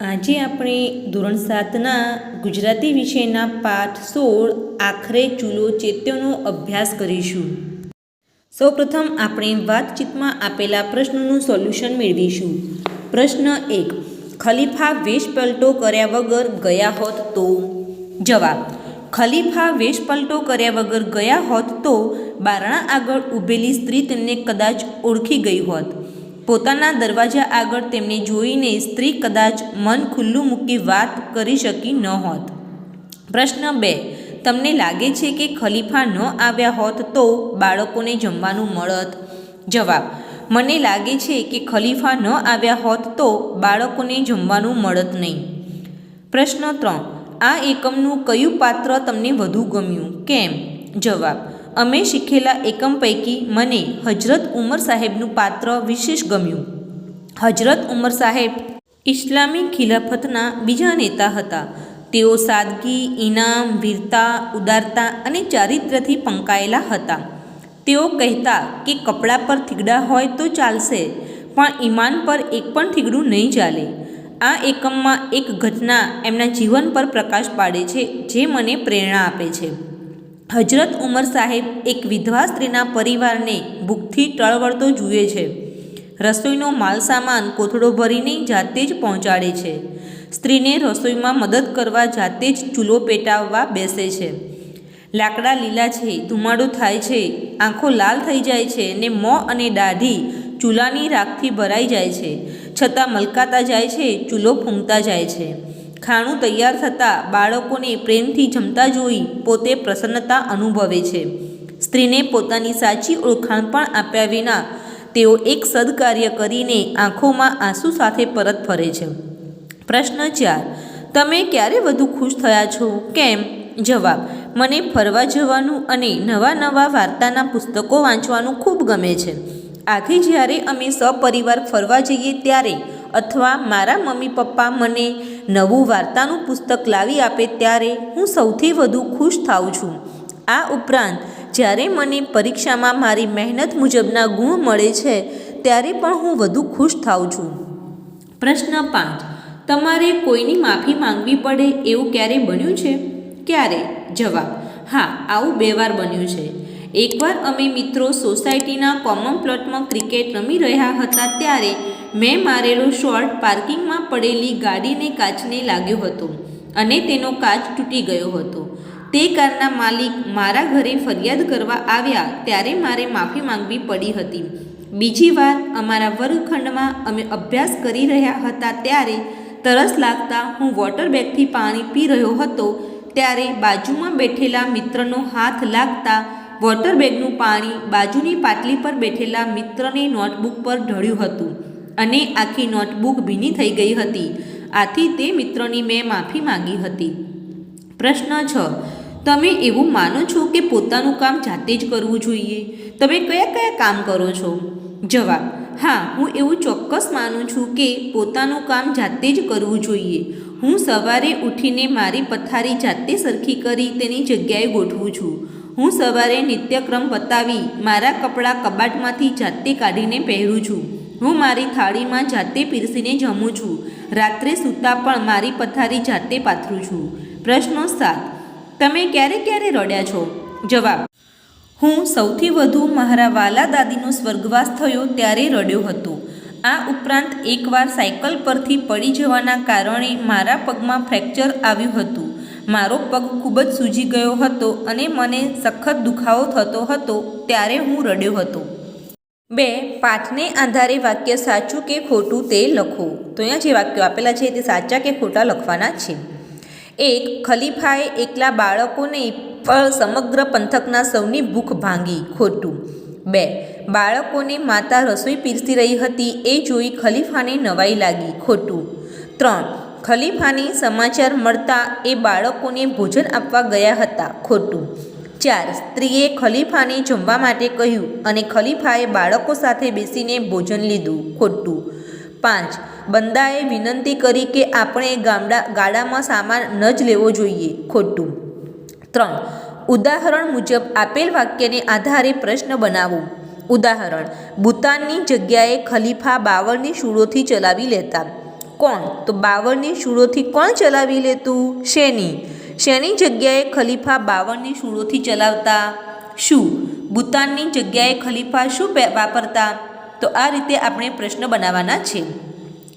આજે આપણે ધોરણ સાતના ગુજરાતી વિષયના પાઠ સોળ આખરે ચૂલો ચેત્યોનો અભ્યાસ કરીશું. સૌપ્રથમ આપણે વાતચીતમાં આપેલા પ્રશ્નોનું સોલ્યુશન મેળવીશું. પ્રશ્ન એક, ખલીફા વેશ પલટો કર્યા વગર ગયા હોત તો? જવાબ, ખલીફા વેશ પલટો કર્યા વગર ગયા હોત તો બારણા આગળ ઊભેલી સ્ત્રી તેમને કદાચ ઓળખી ગઈ હોત. પોતાના દરવાજા આગળ તેમને જોઈને સ્ત્રી કદાચ મન ખુલ્લું મૂકી વાત કરી શકી ન હોત. પ્રશ્ન બે, તમને લાગે છે કે ખલીફા ન આવ્યા હોત તો બાળકોને જમવાનું મળત? જવાબ, મને લાગે છે કે ખલીફા ન આવ્યા હોત તો બાળકોને જમવાનું મળત નહીં. પ્રશ્ન ત્રણ, આ એકમનું કયું પાત્ર તમને વધુ ગમ્યું? કેમ? જવાબ અમે શીખેલા એકમ પૈકી મને હજરત ઉમર સાહેબનું પાત્ર વિશેષ ગમ્યું. હજરત ઉમર સાહેબ ઇસ્લામી ખિલાફતના બીજા નેતા હતા. તેઓ સાદગી ઇનામ વીરતા, ઉદારતા અને ચારિત્ર્યથી પંકાયેલા હતા. તેઓ કહેતા કે કપડાં પર થીગડા હોય તો ચાલશે, પણ ઈમાન પર એક પણ થીગડું નહીં ચાલે. આ એકમમાં એક ઘટના એમના જીવન પર પ્રકાશ પાડે છે, જે મને પ્રેરણા આપે છે. હજરત ઉમર સાહેબ એક વિધવા સ્ત્રીના પરિવારને ભૂખથી ટળવળતો જુએ છે. રસોઈનો માલસામાન કોથળો ભરીને જાતે જ પહોંચાડે છે. સ્ત્રીને રસોઈમાં મદદ કરવા જાતે જ ચૂલો પેટાવવા બેસે છે. લાકડા લીલા છે, ધુમાડો થાય છે, આંખો લાલ થઈ જાય છે ને મોં અને દાઢી ચૂલાની રાખથી ભરાઈ જાય છે. છતાં મલકાતા જાય છે, ચૂલો ફૂંકતા જાય છે. ખાણું તૈયાર થતાં બાળકોને પ્રેમથી જમતા જોઈ પોતે પ્રસન્નતા અનુભવે છે. સ્ત્રીને પોતાની સાચી ઓળખાણ પણ આપ્યા વિના તેઓ એક સદકાર્ય કરીને આંખોમાં આંસુ સાથે પરત ફરે છે. પ્રશ્ન ચાર, તમે ક્યારે વધુ ખુશ થયા છો? કેમ? જવાબ, મને ફરવા જવાનું અને નવા નવા વાર્તાના પુસ્તકો વાંચવાનું ખૂબ ગમે છે. આથી જ્યારે અમે સપરિવાર ફરવા જઈએ ત્યારે અથવા મારા મમ્મી પપ્પા મને નવું વાર્તાનું પુસ્તક લાવી આપે ત્યારે હું સૌથી વધુ ખુશ થાઉં છું. આ ઉપરાંત, જ્યારે મને પરીક્ષામાં મારી મહેનત મુજબના ગુણ મળે છે, ત્યારે પણ હું વધુ ખુશ થાઉં છું. પ્રશ્ન પાંચ. તમારે કોઈની માફી માંગવી પડે એવું ક્યારે બન્યું છે? ક્યારે? જવાબ. હા, આવું બે વાર બન્યું છે. એકવાર અમે મિત્રો સોસાયટીના કોમન પ્લોટમાં ક્રિકેટ રમી રહ્યા હતા ત્યારે મેં મારેલો શોર્ટ પાર્કિંગમાં પડેલી ગાડીને કાચને લાગ્યો હતો અને તેનો કાચ તૂટી ગયો હતો. તે કારના માલિક મારા ઘરે ફરિયાદ કરવા આવ્યા ત્યારે મારે માફી માંગવી પડી હતી. બીજી વાર અમારા વર્ગખંડમાં અમે અભ્યાસ કરી રહ્યા હતા ત્યારે તરસ લાગતા હું વોટર બેગથી પાણી પી રહ્યો હતો. ત્યારે બાજુમાં બેઠેલા મિત્રનો હાથ લાગતા વોટર બેગનું પાણી બાજુની પાટલી પર બેઠેલા મિત્રની નોટબુક પર ઢળ્યું હતું અને આખી નોટબુક ભીની થઈ ગઈ હતી. આથી તે મિત્રની મેં માફી માંગી હતી. પ્રશ્ન છ. તમે એવું માનો છો કે પોતાનું કામ જાતે જ કરવું જોઈએ? તમે કયા કયા કામ કરો છો? જવાબ. હા, હું એવું ચોક્કસ માનું છું કે પોતાનું કામ જાતે જ કરવું જોઈએ. હું સવારે ઉઠીને મારી પથારી જાતે સરખી કરી તેની જગ્યાએ ગોઠવું છું. હું સવારે નિત્યક્રમ બતાવી મારા કપડાં કબાટમાંથી જાતે કાઢીને પહેરું છું. હું મારી થાળીમાં જાતે પીરસીને જમું છું. રાત્રે સૂતા પણ મારી પથારી જાતે પાથરું છું. પ્રશ્નો સાત. તમે ક્યારે ક્યારે રડ્યા છો? જવાબ. હું સૌથી વધુ મારા વાલા દાદીનો સ્વર્ગવાસ થયો ત્યારે રડ્યો હતો. આ ઉપરાંત એકવાર સાયકલ પરથી પડી જવાના કારણે મારા પગમાં ફ્રેક્ચર આવ્યું હતું. મારો પગ ખૂબ જ સૂજી ગયો હતો અને મને સખત દુખાવો થતો હતો ત્યારે હું રડ્યો હતો. બે, પાઠને આધારે વાક્ય સાચું કે ખોટું તે લખો. તો અહીંયા જે વાક્યો આપેલા છે તે સાચા કે ખોટા લખવાના છે. એક, ખલીફાએ એકલા બાળકોને પણ સમગ્ર પંથકના સૌની ભૂખ ભાંગી, ખોટું. બે, બાળકોને માતા રસોઈ પીરસી રહી હતી, એ જોઈ ખલીફાને નવાઈ લાગી, ખોટું. ત્રણ ખલીફાને સમાચાર મળતા એ બાળકોને ભોજન આપવા ગયા હતા ખોટું. ચાર, સ્ત્રીએ ખલીફાને જમવા માટે કહ્યું અને ખલીફાએ બાળકો સાથે બેસીને ભોજન લીધું ખોટું. પાંચ, બંદાએ વિનંતી કરી કે આપણે ગામડા ગાડામાં સામાન ન જ લેવો જોઈએ ખોટું. ત્રણ, ઉદાહરણ મુજબ આપેલ વાક્યને આધારે પ્રશ્ન બનાવો. ઉદાહરણ, ભૂતાનની જગ્યાએ ખલીફા બાવળની શૂળોથી ચલાવી લેતા. કોણ? તો બાવળની શૂળોથી કોણ ચલાવી લેતું શેની? શેની જગ્યાએ ખલીફા બાવળની શૂળોથી ચલાવતા? શું? ભૂતાનની જગ્યાએ ખલીફા શું વાપરતા? તો આ રીતે આપણે પ્રશ્ન બનાવવાના છે.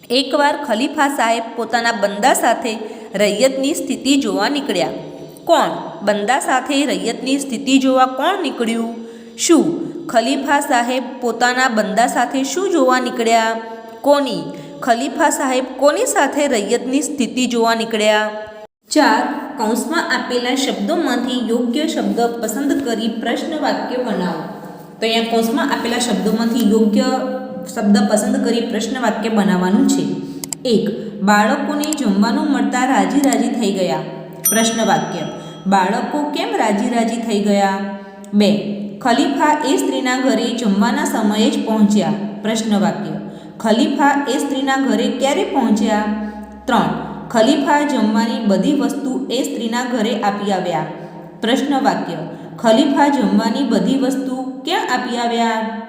એકવાર ખલીફા સાહેબ પોતાના બંદા સાથે રૈયતની સ્થિતિ જોવા નીકળ્યા. કોણ? બંદા સાથે રૈયતની સ્થિતિ જોવા કોણ નીકળ્યું? શું? ખલીફા સાહેબ પોતાના બંદા સાથે શું જોવા નીકળ્યા? કોની? ખલીફા સાહેબ કોની સાથે રૈયતની સ્થિતિ જોવા નીકળ્યા? ચાર, કૌંસમાં આપેલા શબ્દોમાંથી યોગ્ય શબ્દ પસંદ કરી પ્રશ્ન વાક્ય બનાવો. તો અહીંયા કૌંસમાં આપેલા શબ્દોમાંથી યોગ્ય શબ્દ પસંદ કરી પ્રશ્ન વાક્ય બનાવવાનું છે. એક, બાળકોને જમવાનું મળતા રાજી રાજી થઈ ગયા. પ્રશ્ન વાક્ય, બાળકો કેમ રાજી રાજી થઈ ગયા? બે, ખલીફા એ સ્ત્રીના ઘરે જમવાના સમયે જ પહોંચ્યા. પ્રશ્ન વાક્ય ખલીફા એ સ્ત્રીના ઘરે ક્યારે પહોંચ્યા? ત્રણ. ખલીફા જમવાની બધી વસ્તુ એ સ્ત્રીના ઘરે આપી આવ્યા. પ્રશ્ન વાક્ય. ખલીફા જમવાની બધી વસ્તુ ક્યાં આપી આવ્યા?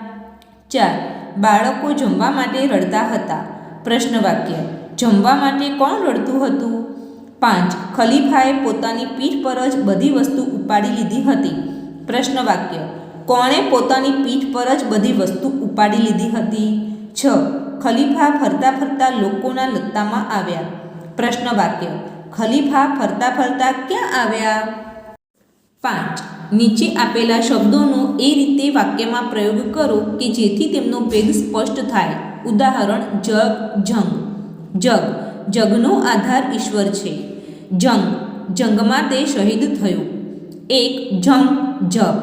ચાર. બાળકો જમવા માટે રડતા હતા. પ્રશ્ન વાક્ય. જમવા માટે કોણ રડતું હતું? પાંચ. ખલીફાએ પોતાની પીઠ પર જ બધી વસ્તુ ઉપાડી લીધી હતી. પ્રશ્ન વાક્ય. કોણે પોતાની પીઠ પર જ બધી વસ્તુ ઉપાડી લીધી હતી? છ. ખલીફા ફરતા ફરતા લોકોના લત્તામાં આવ્યા. પ્રશ્ન વાક્ય, ખલીફા ફરતા ફરતા ક્યાં આવ્યા? પાંચ, નીચે આપેલા શબ્દોનો એ રીતે વાક્યમાં પ્રયોગ કરો કે જેથી તેમનો ભેદ સ્પષ્ટ થાય. ઉદાહરણ, જગ, જંગ. જગ, જગનો આધાર ઈશ્વર છે. જંગ, જંગમાં તે શહીદ થયો. એક, જંગ જગ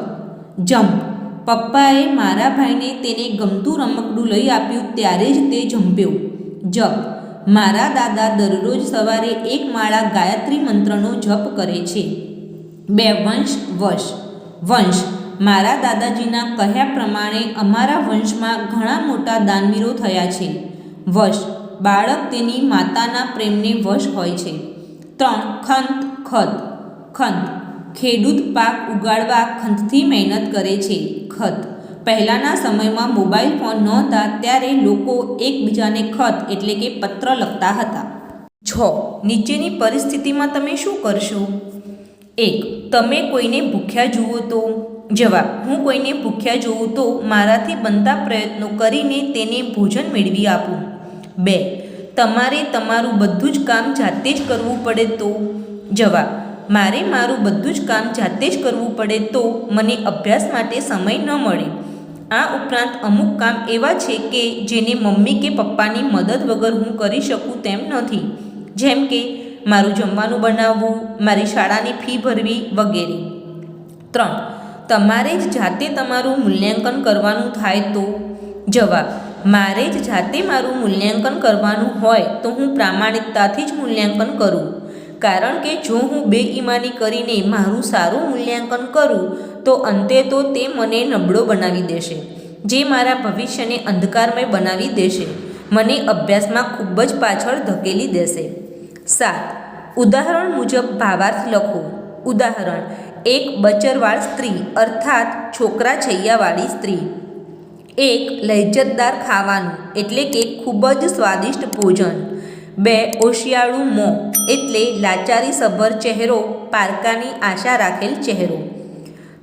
જંપ. પપ્પાએ મારા ભાઈને તેને ગમતું રમકડું લઈ આપ્યું ત્યારે જ તે જંપ્યો જપ. મારા દાદા દરરોજ સવારે એક માળા ગાયત્રી મંત્રનો જપ કરે છે. બે વંશ વશ. વંશ. મારા દાદાજીના કહ્યા પ્રમાણે અમારા વંશમાં ઘણા મોટા દાનવીરો થયા છે. વશ. બાળક તેની માતાના પ્રેમને વશ હોય છે. ત્રણ ખંત ખત. ખંત. ખેડૂત પાક ઉગાડવા ખંતથી મહેનત કરે છે. ખત. પહેલાંના સમયમાં મોબાઈલ ફોન નહોતા, ત્યારે લોકો એકબીજાને ખત એટલે કે પત્ર લખતા હતા. છ. નીચેની પરિસ્થિતિમાં તમે શું કરશો? એક. તમે કોઈને ભૂખ્યા જુઓ તો? જવાબ. હું કોઈને ભૂખ્યા જોઉં તો મારાથી બનતા પ્રયત્નો કરીને તેને ભોજન મેળવી આપું. બે. તમારે તમારું બધું જ કામ જાતે જ કરવું પડે તો? જવાબ. મારે મારું બધું જ કામ જાતે જ કરવું પડે તો મને અભ્યાસ માટે સમય ન મળે. આ ઉપરાંત અમુક કામ એવા છે કે જેને મમ્મી કે પપ્પાની મદદ વગર હું કરી શકું તેમ નથી. જેમ કે મારું જમવાનું બનાવવું, મારી શાળાની ફી ભરવી વગેરે. ત્રણ, તમારે જ જાતે તમારું મૂલ્યાંકન કરવાનું થાય તો? જવાબ, મારે જ જાતે મારું મૂલ્યાંકન કરવાનું હોય તો હું પ્રામાણિકતાથી જ મૂલ્યાંકન કરું. કારણ કે જો હું બેઈમાની કરીને મારું સારું મૂલ્યાંકન કરું, તો અંતે તો તે મને નબળો બનાવી દેશે, જે મારા ભવિષ્યને અંધકારમય બનાવી દેશે, મને અભ્યાસમાં ખૂબ જ પાછળ ધકેલી દેશે. સાત, ઉદાહરણ મુજબ ભાવાર્થ લખો. ઉદાહરણ, એક બચરવાળ સ્ત્રી, અર્થાત છોકરા છૈયાવાળી સ્ત્રી. એક લહેજતદાર ખાવાનું, એટલે કે ખૂબ જ સ્વાદિષ્ટ ભોજન. બે ઓશિયાળું મોં એટલે લાચારી સભર ચહેરો, પારકાની આશા રાખેલ ચહેરો.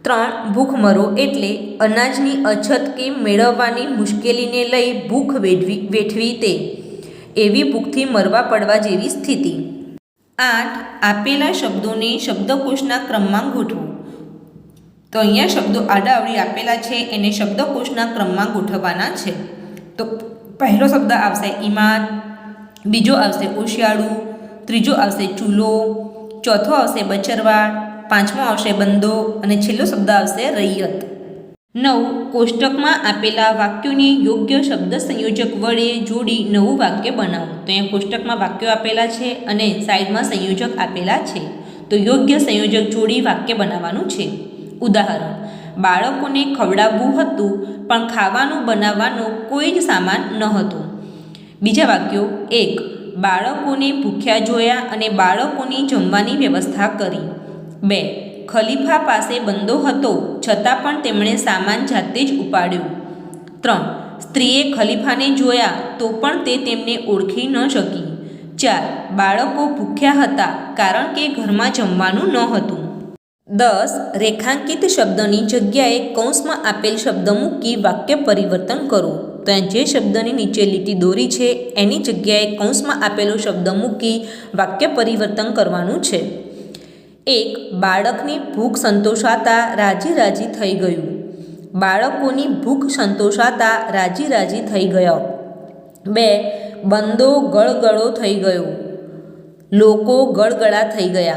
ત્રણ, ભૂખમરો એટલે અનાજની અછત કે મેળવવાની મુશ્કેલીને લઈ ભૂખ વેઠવી વેઠવી તે. એવી ભૂખથી મરવા પડવા જેવી સ્થિતિ. આઠ, આપેલા શબ્દોને શબ્દકોશના ક્રમમાં ગોઠવો. તો અહીંયા શબ્દો આડાઅવળી આપેલા છે, એને શબ્દકોશના ક્રમમાં ગોઠવવાના છે. તો પહેલો શબ્દ આવશે ઈમાન બીજો આવશે ઓશિયાળું, ત્રીજો આવશે ચૂલો, ચોથો આવશે બચરવાળ, પાંચમો આવશે બંદો અને છેલ્લો શબ્દ આવશે રૈયત. નવ, કોષ્ટકમાં આપેલા વાક્યોને યોગ્ય શબ્દ સંયોજક વડે જોડી નવું વાક્ય બનાવો. તો અહીંયા કોષ્ટકમાં વાક્યો આપેલા છે અને સાઈડમાં સંયોજક આપેલા છે. તો યોગ્ય સંયોજક જોડી વાક્ય બનાવવાનું છે. ઉદાહરણ, બાળકોને ખવડાવવું હતું, પણ ખાવાનું બનાવવાનો કોઈ જ સામાન ન હતો. બીજા વાક્યો એક, બાળકોને ભૂખ્યા જોયા અને બાળકોની જમવાની વ્યવસ્થા કરી. બે, ખલીફા પાસે બંદો હતો, છતાં પણ તેમણે સામાન જાતે જ ઉપાડ્યો. ત્રણ, સ્ત્રીએ ખલીફાને જોયા તો પણ તે તેમને ઓળખી ન શકી. ચાર, બાળકો ભૂખ્યા હતા કારણ કે ઘરમાં જમવાનું ન હતું. દસ રેખાંકિત શબ્દની જગ્યાએ કૌંસમાં આપેલ શબ્દ મૂકી વાક્ય પરિવર્તન કરો. તો જે શબ્દની નીચે લીટી દોરી છે, એની જગ્યાએ કૌંસમાં આપેલો શબ્દ મૂકી વાક્ય પરિવર્તન કરવાનું છે. એક, બાળકની ભૂખ સંતોષાતા રાજી રાજી થઈ ગયું. બાળકોની ભૂખ સંતોષાતા રાજી રાજી થઈ ગયો. બે, બંદો ગળગળો થઈ ગયો. લોકો ગળગળા થઈ ગયા.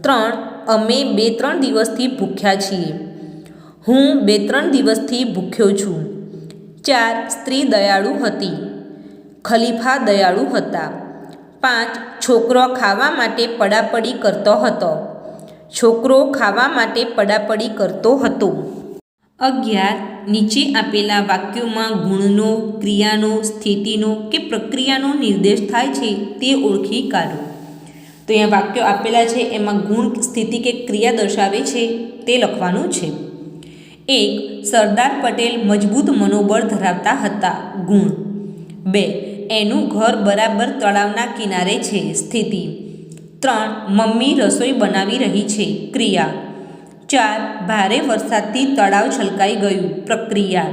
ત્રણ અમે બે ત્રણ દિવસથી ભૂખ્યા છીએ. હું બે ત્રણ દિવસથી ભૂખ્યો છું. ચાર સ્ત્રી દયાળુ હતી. ખલીફા દયાળુ હતા. પાંચ છોકરો ખાવા માટે પડાપડી કરતો હતો. છોકરો ખાવા માટે પડાપડી કરતો હતો. અગિયાર નીચે આપેલા વાક્યોમાં ગુણનો, ક્રિયાનો, સ્થિતિનો કે પ્રક્રિયાનો નિર્દેશ થાય છે તે ઓળખી કાઢો. તો અહીંયા વાક્યો આપેલા છે, એમાં ગુણ સ્થિતિ કે ક્રિયા દર્શાવે છે, તે લખવાનું છે. એક, સરદાર પટેલ મજબૂત મનોબળ ધરાવતા હતા. ગુણ. બે, એનું ઘર બરાબર તળાવના કિનારે છે. સ્થિતિ. ત્રણ, મમ્મી રસોઈ બનાવી રહી છે. ક્રિયા. ચાર, ભારે વરસાદથી તળાવ છલકાઈ ગયું. પ્રક્રિયા.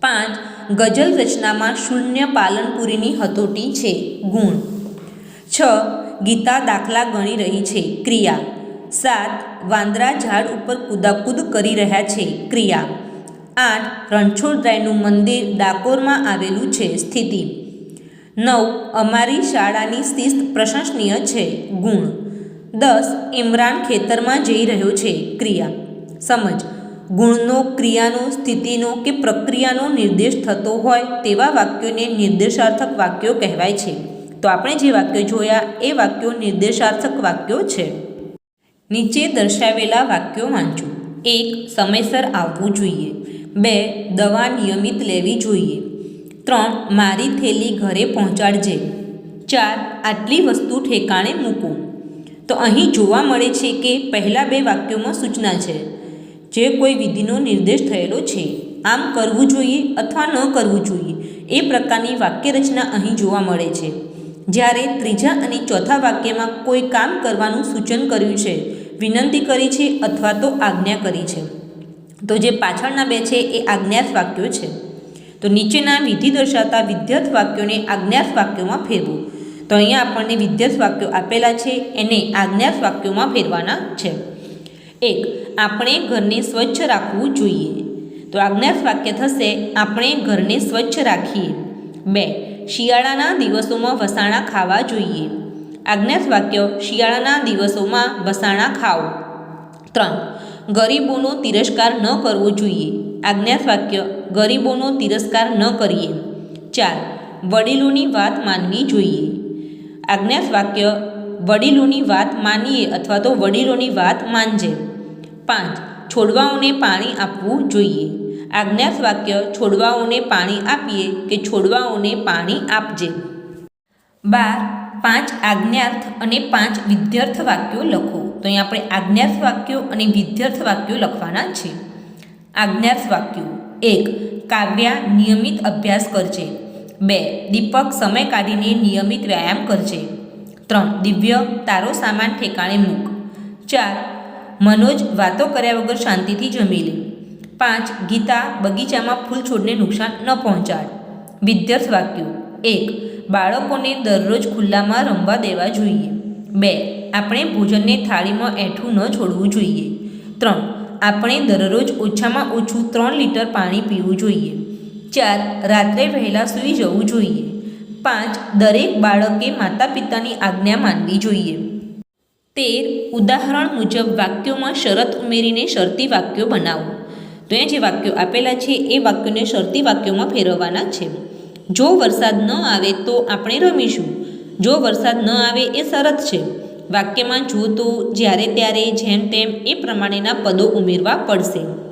પાંચ, ગઝલ રચનામાં શૂન્ય પાલનપુરીની હતોટી છે. ગુણ. છ ગીતા દાખલા ગણી રહી છે. ક્રિયા. સાત, વાંદરા ઝાડ ઉપર કૂદાકૂદ કરી રહ્યા છે. ક્રિયા. આઠ રણછોડરાયનું મંદિર ડાકોરમાં આવેલું છે. સ્થિતિ. નવ, અમારી શાળાની શિસ્ત પ્રશંસનીય છે. ગુણ. દસ, ઇમરાન ખેતરમાં જઈ રહ્યો છે. ક્રિયા. સમજ. ગુણનો, ક્રિયાનો, સ્થિતિનો કે પ્રક્રિયાનો નિર્દેશ થતો હોય તેવા વાક્યોને નિર્દેશાર્થક વાક્યો કહેવાય છે. તો આપણે જે વાક્યો જોયા એ વાક્યો નિર્દેશાર્થક વાક્યો છે. નીચે દર્શાવેલા વાક્યો વાંચો. એક, સમયસર આવવું જોઈએ. બે, દવા નિયમિત લેવી જોઈએ. ત્રણ, મારી થેલી ઘરે પહોંચાડજે. ચાર, આટલી વસ્તુ ઠેકાણે મૂકો. તો અહીં જોવા મળે છે કે પહેલાં બે વાક્યોમાં સૂચના છે. જે કોઈ વિધિનો નિર્દેશ થયેલો છે. આમ કરવું જોઈએ અથવા ન કરવું જોઈએ. એ પ્રકારની વાક્યરચના અહીં જોવા મળે છે. જ્યારે ત્રીજા અને ચોથા વાક્યમાં કોઈ કામ કરવાનું સૂચન કર્યું છે, વિનંતી કરી છે અથવા તો આજ્ઞા કરી છે. તો જે પાછળના બે છે એ આજ્ઞાર્થ વાક્યો છે. તો નીચેના વિધિ દર્શાવતા વિદ્યાર્થ વાક્યોને આજ્ઞાર્થ વાક્યોમાં ફેરવું. તો અહીંયા આપણને વિદ્યાર્થ વાક્યો આપેલા છે, એને આજ્ઞાર્થ વાક્યોમાં ફેરવાના છે. એક, આપણે ઘરને સ્વચ્છ રાખવું જોઈએ. તો આજ્ઞાર્થ વાક્ય થશે, આપણે ઘરને સ્વચ્છ રાખીએ. બે શિયાળાના દિવસોમાં વસાણા ખાવા જોઈએ. આજ્ઞાત વાક્ય શિયાળાના દિવસોમાં વસાણા ખાઓ. ત્રણ, ગરીબોનો તિરસ્કાર ન કરવો જોઈએ. આજ્ઞાત વાક્ય ગરીબોનો તિરસ્કાર ન કરીએ. ચાર, વડીલોની વાત માનવી જોઈએ. આજ્ઞાત વાક્ય વડીલોની વાત માનીએ અથવા તો વડીલોની વાત માનજે. પાંચ, છોડવાઓને પાણી આપવું જોઈએ. આજ્ઞાર્થ વાક્ય છોડવાઓને પાણી આપીએ કે છોડવાઓને પાણી આપજે? બાર, પાંચ આજ્ઞાર્થ અને પાંચ વિદ્યાર્થ વાક્યો લખો. તો અહીં આપણે આજ્ઞાર્થ વાક્યો અને વિદ્યાર્થ વાક્યો લખવાના છે. આજ્ઞાર્થ વાક્યો એક, કાવ્યા નિયમિત અભ્યાસ કરજે. બે, દીપક સમય કાઢીને નિયમિત વ્યાયામ કરજે. ત્રણ, દિવ્ય તારો સામાન ઠેકાણે મૂક. ચાર, મનોજ વાતો કર્યા વગર શાંતિથી જમી લે. પાંચ ગીતા બગીચામાં ફૂલ છોડને નુકસાન ન પહોંચાડ. વિદ્યાર્થ વાક્યો. એક, બાળકોને દરરોજ ખુલ્લામાં રમવા દેવા જોઈએ. બે, આપણે ભોજનને થાળીમાં એઠું ન છોડવું જોઈએ. ત્રણ, આપણે દરરોજ ઓછામાં ઓછું ત્રણ લીટર પાણી પીવું જોઈએ. ચાર, રાત્રે વહેલા સૂઈ જવું જોઈએ. પાંચ, દરેક બાળકે માતા પિતાની આજ્ઞા માનવી જોઈએ. તેર, ઉદાહરણ મુજબ વાક્યોમાં શરત ઉમેરીને શરતી વાક્યો બનાવો. એ જે વાક્યો આપેલા છે, એ વાક્યોને શરતી વાક્યોમાં ફેરવવાના છે. જો વરસાદ ન આવે તો આપણે રમીશું. જો વરસાદ ન આવે એ શરત છે. વાક્યમાં જો તો જ્યારે ત્યારે જેમ તેમ એ પ્રમાણેના પદો ઉમેરવા પડશે.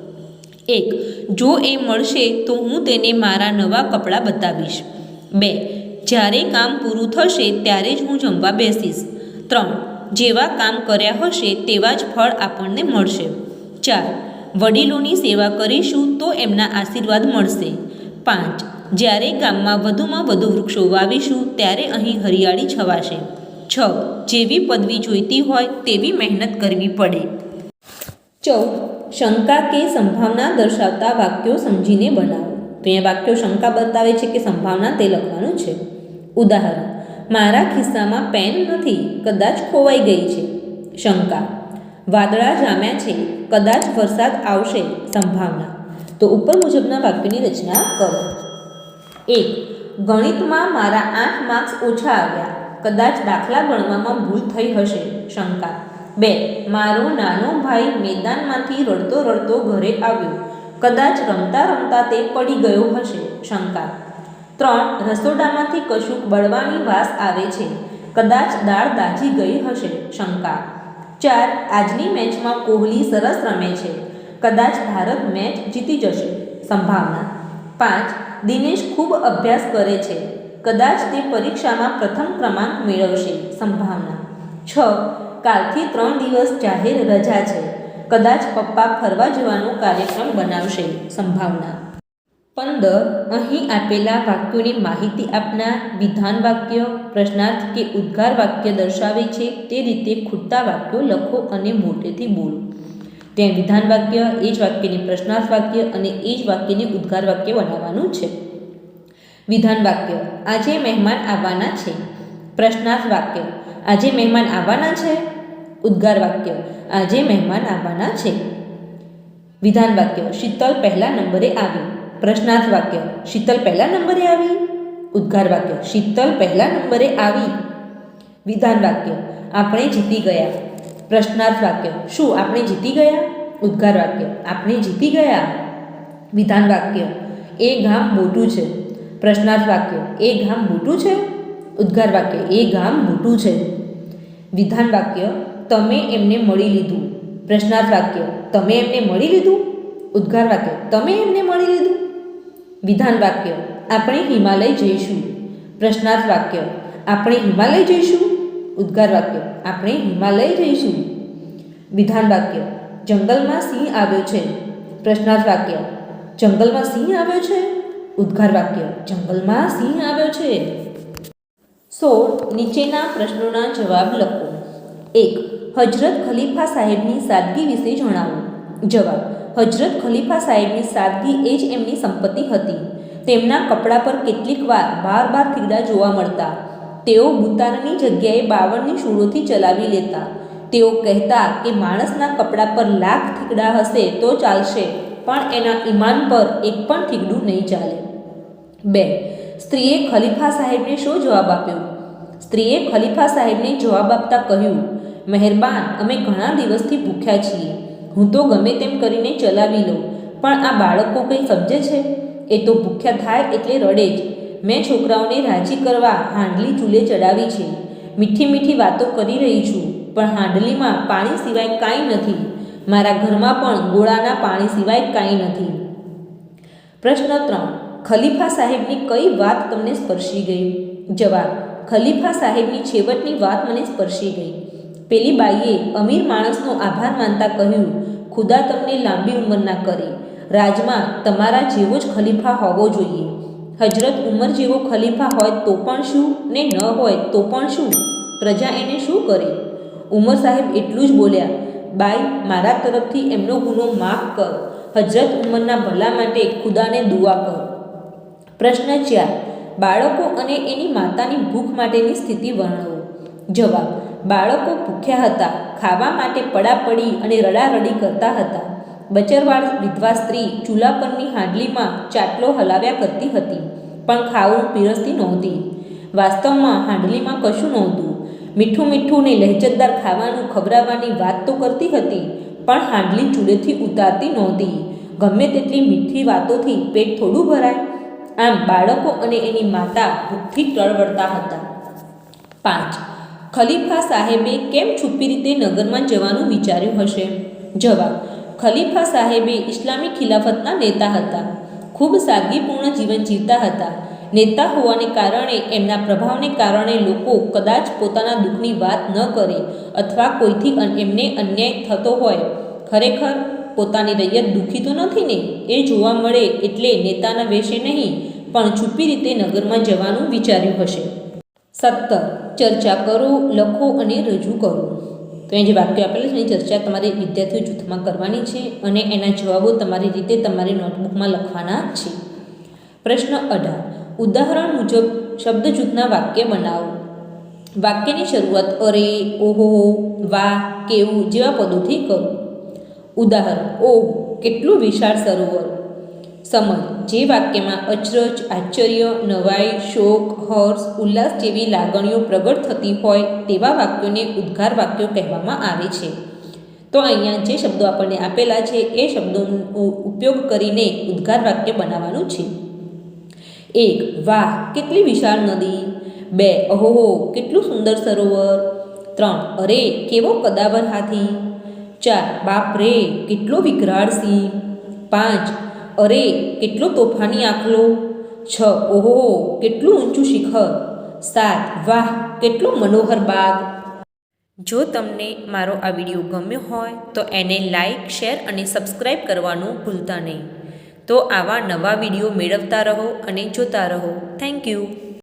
એક, જો એ મળશે તો હું તેને મારા નવા કપડાં બતાવીશ. બે, જ્યારે કામ પૂરું થશે ત્યારે જ હું જમવા બેસીશ. ત્રણ, જેવા કામ કર્યા હશે તેવા જ ફળ આપણને મળશે. ચાર વડીલોની સેવા કરીશું તો એમના આશીર્વાદ મળશે. પાંચ, જ્યારે ગામમાં વધુમાં વધુ વૃક્ષો વાવીશું, ત્યારે અહીં હરિયાળી છવાશે. છ, જેવી પદવી જોઈતી હોય તેવી મહેનત કરવી પડે. ચૌદ, શંકા કે સંભાવના દર્શાવતા વાક્યો સમજીને બનાવો. તો અહીંયા વાક્યો શંકા બતાવે છે કે સંભાવના તે લખવાનું છે. ઉદાહરણ, મારા ખિસ્સામાં પેન નથી, કદાચ ખોવાઈ ગઈ છે. શંકા વાદળા જામ્યા છે. કદાચ વરસાદ આવશે સંભાવના. તો ઉપર મુજબના વાક્યની રચના કરો. એક, ગણિતમાં મારા આઠ માર્ક્સ ઓછા આવ્યા. કદાચ દાખલા ગણવામાં ભૂલ થઈ હશે. શંકા. બે, મારો નાનો ભાઈ મેદાનમાંથી રડતો રડતો ઘરે આવ્યો. કદાચ રમતા રમતા તે પડી ગયો હશે. શંકા. ત્રણ, રસોડામાંથી કશુંક બળવાની વાસ આવે છે. કદાચ દાળ દાજી ગઈ હશે. શંકા. ચાર આજની મેચમાં કોહલી સરસ રમે છે. કદાચ ભારત મેચ જીતી જશે. સંભાવના. પાંચ, દિનેશ ખૂબ અભ્યાસ કરે છે. કદાચ તે પરીક્ષામાં પ્રથમ ક્રમાંક મેળવશે. સંભાવના. છ, કાલથી ત્રણ દિવસ જાહેર રજા છે. કદાચ પપ્પા ફરવા જવાનો કાર્યક્રમ બનાવશે. સંભાવના. પંદર, અહીં આપેલા વાક્યોની માહિતી આપનાર વિધાન વાક્ય, પ્રશ્નાર્થ કે ઉદ્ગાર વાક્ય દર્શાવે છે, તે રીતે ખૂટતા વાક્યો લખો અને મોટેથી બોલો. ત્યાં વિધાન વાક્ય, એ જ વાક્યની પ્રશ્નાર્થ વાક્ય અને એ જ વાક્યની ઉદ્ગાર વાક્ય બનાવવાનું છે. વિધાન વાક્ય, આજે મહેમાન આવવાના છે. પ્રશ્નાર્થ વાક્ય, આજે મહેમાન આવવાના છે. ઉદ્ગાર વાક્ય, આજે મહેમાન આવવાના છે. વિધાન વાક્ય, શીતલ પહેલા નંબરે આવી પ્રશ્નાર્થ વાક્ય, શીતલ પહેલા નંબરે આવી. ઉદ્ગાર વાક્ય, શીતલ પહેલા નંબરે આવી. વિધાન વાક્ય, આપણે જીતી ગયા. પ્રશ્નાર્થ વાક્ય, શું આપણે જીતી ગયા? ઉદ્ગાર વાક્ય, આપણે જીતી ગયા. વિધાન વાક્ય, એ ગામ મોટું છે. પ્રશ્નાર્થ વાક્ય, એ ગામ મોટું છે? ઉદ્ગાર વાક્ય, એ ગામ મોટું છે. વિધાન વાક્ય, તમે એમને મળી લીધું. પ્રશ્નાર્થ વાક્ય, તમે એમને મળી લીધું? ઉદ્ગાર વાક્ય, તમે એમને મળી લીધું? વિધાન વાક્ય, આપણે હિમાલય જઈશું. પ્રશ્નાર્થ વાક્ય, આપણે હિમાલય જઈશું. ઉદ્ગાર વાક્ય, આપણે હિમાલય જઈશું. વિધાન વાક્ય, જંગલમાં સિંહ આવ્યો છે. પ્રશ્નાર્થ વાક્ય, જંગલમાં સિંહ આવ્યો છે. ઉદ્ગાર વાક્ય, જંગલમાં સિંહ આવ્યો છે. સોળ, નીચેના પ્રશ્નોના જવાબ લખો. એક હજરત ખલીફા સાહેબની સાદગી વિશે જણાવો. જવાબ હજરત ખલીફા સાહેબની સાદગી એ જ એમની સંપત્તિ હતી. તેમના કપડાં પર કેટલીક વાર બાર બાર થીગડા જોવા મળતા. તેઓ ભૂતાનની જગ્યાએ બાવળની શૂળોથી ચલાવી લેતા. તેઓ કહેતા કે માણસના કપડા પર લાખ થીગડા હશે તો ચાલશે, પણ એના ઈમાન પર એક પણ થીગડું નહીં ચાલે. બે, સ્ત્રીએ ખલીફા સાહેબને શું જવાબ આપ્યો? સ્ત્રીએ ખલીફા સાહેબને જવાબ આપતા કહ્યું, મહેરબાન, અમે ઘણા દિવસથી ભૂખ્યા છીએ. હું તો ગમે તેમ કરીને ચલાવી લઉં, પણ આ બાળકો કંઈ સમજે છે? એ તો ભૂખ્યા થાય એટલે રડે જ. મેં છોકરાઓને રાજી કરવા હાંડલી ચૂલે ચડાવી છે. મીઠી મીઠી વાતો કરી રહી છું, પણ હાંડલીમાં પાણી સિવાય કાંઈ નથી. મારા ઘરમાં પણ ગોળાના પાણી સિવાય કાંઈ નથી. પ્રશ્ન ત્રણ. ખલીફા સાહેબની કઈ વાત તમને સ્પર્શી ગઈ? જવાબ. ખલીફા સાહેબની છેવટની વાત મને સ્પર્શી ગઈ. પેલી બાઈએ અમીર માણસનો આભાર માનતા કહ્યું, ખુદા તમને લાંબી ઉંમરના કરે. રાજમાં તમારા જેવો જ ખલીફા હોવો જોઈએ. હજરત ઉંમર જેવો ખલીફા હોય તો પણ શું ને ન હોય તો પણ શું? પ્રજા એને શું કરે? ઉમર સાહેબ એટલું જ બોલ્યા, બાઈ, મારા તરફથી એમનો ગુનો માફ કર. હજરત ઉંમરના ભલા માટે ખુદાને દુઆ કર. પ્રશ્ન ચાર, બાળકો અને એની માતાની ભૂખ માટેની સ્થિતિ વર્ણવો. જવાબ બાળકો ભૂખ્યા હતા, ખાવા માટે પડાપડી અને રડારડી કરતા હતા. બચરવાળ વિધવા સ્ત્રી ચૂલા પરની હાંડલીમાં ચાટલો હલાવ્યા કરતી હતી, પણ ખાવું પીરસતી નહોતી. વાસ્તવમાં હાંડલીમાં કશું નહોતું. મીઠું મીઠું ને લહેજતદાર ખાવાનું ખવડાવવાની વાત તો કરતી હતી, પણ હાંડલી ચૂલેથી ઉતારતી નહોતી. ગમે તેટલી મીઠી વાતોથી પેટ થોડું ભરાય. આમ બાળકો અને એની માતા ભૂખથી ટળવળતા હતા. પાંચ. ખલીફા સાહેબે કેમ છુપી રીતે નગરમાં જવાનું વિચાર્યું હશે? જવાબ, ખલીફા સાહેબે ઇસ્લામી ખિલાફતના નેતા હતા. ખૂબ સાદગીપૂર્ણ જીવન જીવતા હતા. નેતા હોવાને કારણે એમના પ્રભાવને કારણે લોકો કદાચ પોતાના દુઃખની વાત ન કરે અથવા કોઈથી એમને અન્યાય થતો હોય. ખરેખર, પોતાની રૈયત દુઃખી તો નથી ને? એ જોવા મળે એટલે નેતાના વેશે નહીં, પણ છુપી રીતે નગરમાં જવાનું વિચાર્યું હશે. સત્તર ચર્ચા કરો, લખો અને રજૂ કરો. તો એ જે વાક્ય આપેલું છે, એની ચર્ચા તમારે વિદ્યાર્થીઓ જૂથમાં કરવાની છે અને એના જવાબો તમારી રીતે તમારી નોટબુકમાં લખવાના છે. પ્રશ્ન અઢાર. ઉદાહરણ મુજબ શબ્દ જૂથના વાક્ય બનાવો. વાક્યની શરૂઆત અરે, ઓહો વાહ કેવું જેવા પદોથી કરો. ઉદાહરણ, ઓહ, કેટલું વિશાળ સરોવર. સમજ. જે વાક્યમાં અચરજ, આશ્ચર્ય, નવાઈ, શોક, હર્ષ, ઉલ્લાસ જેવી લાગણીઓ પ્રગટ થતી હોય તેવા વાક્યોને ઉદ્ગાર વાક્યો કહેવામાં આવે છે. તો અહીંયા જે શબ્દો આપણને આપેલા છે એ શબ્દોનો ઉપયોગ કરીને ઉદ્ગાર વાક્ય બનાવવાનું છે. એક, વાહ, કેટલી વિશાળ નદી. બે અહોહો કેટલું સુંદર સરોવર. ત્રણ, અરે, કેવો કદાવર હાથી. ચાર, બાપ રે, કેટલો વિકરાળ સિંહ. પાંચ અરે, કેટલો તોફાની આખલો. છ, ઓહો, કેટલું ઊંચું શિખર. સાત, વાહ, કેટલો મનોહર બાગ. જો તમને મારો આ વીડિયો ગમ્યો હોય, તો એને લાઇક શેર અને સબસ્ક્રાઈબ કરવાનું ભૂલતા નહીં. તો આવા નવા વીડિયો મેળવતા રહો અને જોતા રહો. Thank you.